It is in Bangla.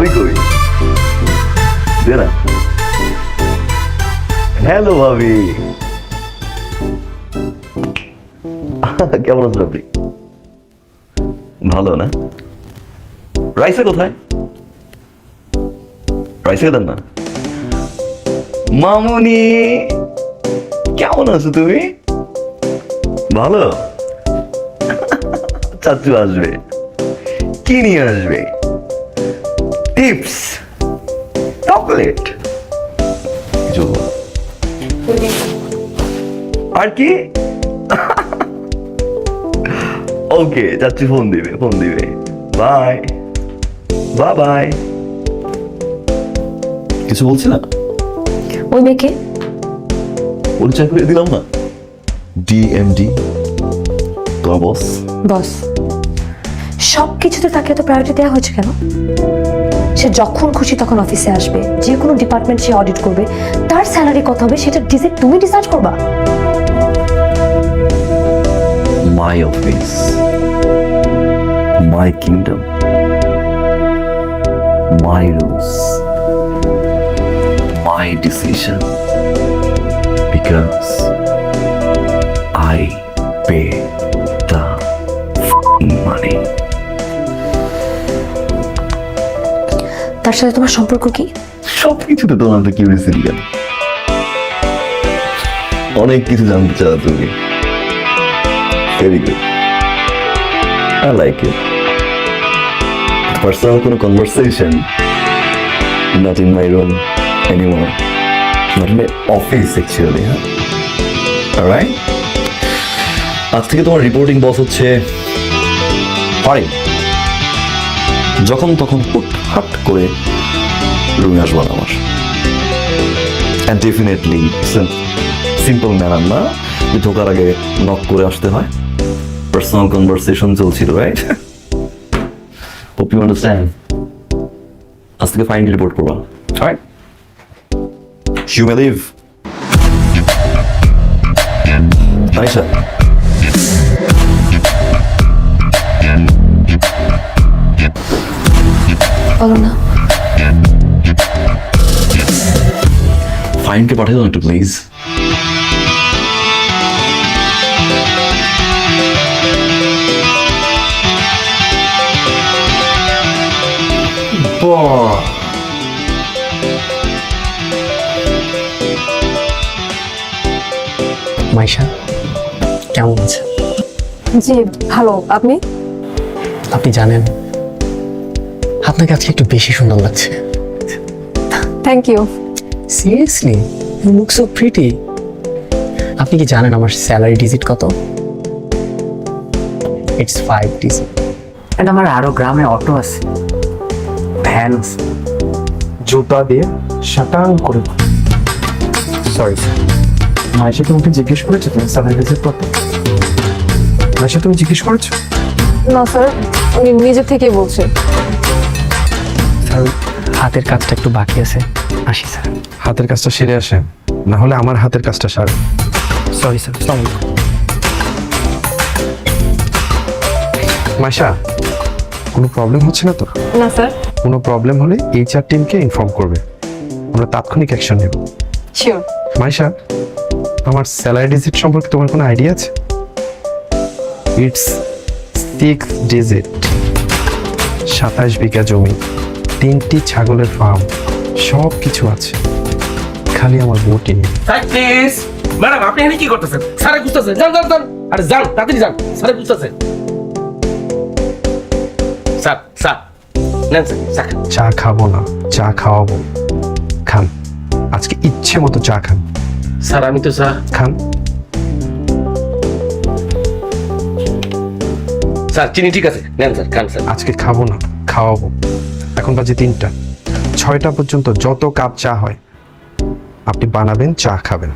কই হ্যালো ভাবি। কেমন আছেন আপনি? ভালো, না? রাইসা কোথায়? রাইসা দেন না? মামুনি, কেমন আছো তুমি? ভালো? চাচু আসবে। কি নিয়ে আসবে? Tips chocolate. কিছু আর কি? ওকে যাচ্ছি ফোন দিবে ফোন দিবে। বাই বাই বাই কিছু বলছি না ওই মেয়েকে পরিচয় করে দিলাম না? ডিএমডি তোমার বস বস সব কিছুতে তাকে এত প্রায়োরিটি দেওয়া হয়েছে কেন? সে যখন খুশি তখন অফিসে আসবে। যে কোনো ডিপার্টমেন্ট সে অডিট করবে। তার স্যালারি কত হবে সেটা ডিসাইড তুমি ডিসাইড করবা। My office my kingdom my rules my decision because I pay তার সাথে তোমার সম্পর্ক কি? সব কিছুতে তোমার তো কিউরিয়াসিটি কেন অনেক কিছু জানতে চাও তুমি। Very good I like it personal কোনো conversation not in my room anymore not in my office actually হ্যাঁ রাইট আজ থেকে তোমার রিপোর্টিং বস হচ্ছে ফারিন যখন তখন হুট হাট করে রুমে আসব না আমার। অ্যান্ড ডেফিনেটলি সিম্পল ম্যানার না যে ঢোকার আগে নক করে আসতে হয়। পার্সোনাল কনভারসেশন চলছিল রাইট হোপ ইউ আন্ডারস্ট্যান্ড আজ থেকে ফাইন রিপোর্ট করবা। Right you may leave Anisha ফাইনকে পাঠিয়ে দাও একটু প্লিজ মাইশা কেমন আছে জি ভালো। আপনি? আপনি জানেন আপনাকে আজকে একটু বেশি সুন্দর লাগছে। Thank you seriously you look so pretty আপনি কি জানেন আমার স্যালারি ডিজিট কত? ইটস ফাইভ ডিজিট And আমার আরও গ্রামে অটো আছে। ভ্যান আছে জুতা দিয়ে শাটাং করে সরি মাইশা তোমাকে জিজ্ঞেস করেছ তুমি স্যালারি রিসিভ করতে মাইশা তুমি জিজ্ঞেস করেছ? না স্যার উনি নিজে থেকেই বলছে। হাতের কাজটা একটু বাকি আছে। আসি স্যার। হাতের কাজটা সেরে আসে না হলে আমার হাতের কাজটা সারে সরি স্যার। সরি মাইশা কোনো প্রবলেম হচ্ছে না তো? না স্যার। কোনো প্রবলেম হলে এইচআর টিমকে ইনফর্ম করবে। আমরা তাৎক্ষণিক অ্যাকশন নেব। শিওর মাইশা আমার স্যালারি ডিজিট সম্পর্কে তোমার কোনো আইডিয়া আছে? ইটস সিক্স ডিজিট সাতাশ বিঘা জমি তিনটি ছাগলের ফার্ম সব কিছু আছে। খালি আমার বউটি নেই। প্লিজ ম্যাডাম আপনি এখানে কি করতেছেন? স্যারে যান যান যান। আরে যান তাড়াতাড়ি যান। স্যারে স্যার স্যার নেন স্যার চা চা খাব না চা খাওয়াবো। খান আজকে ইচ্ছে মতো চা খান। স্যার আমি তো চা খান। স্যার চিনি ঠিক আছে। নেন স্যার খান স্যার। আজকে খাব না খাওয়াবো। এখন বাজে তিনটা। ছয়টা পর্যন্ত যত কাপ চা হয় আপনি বানাবেন চা খাবেন।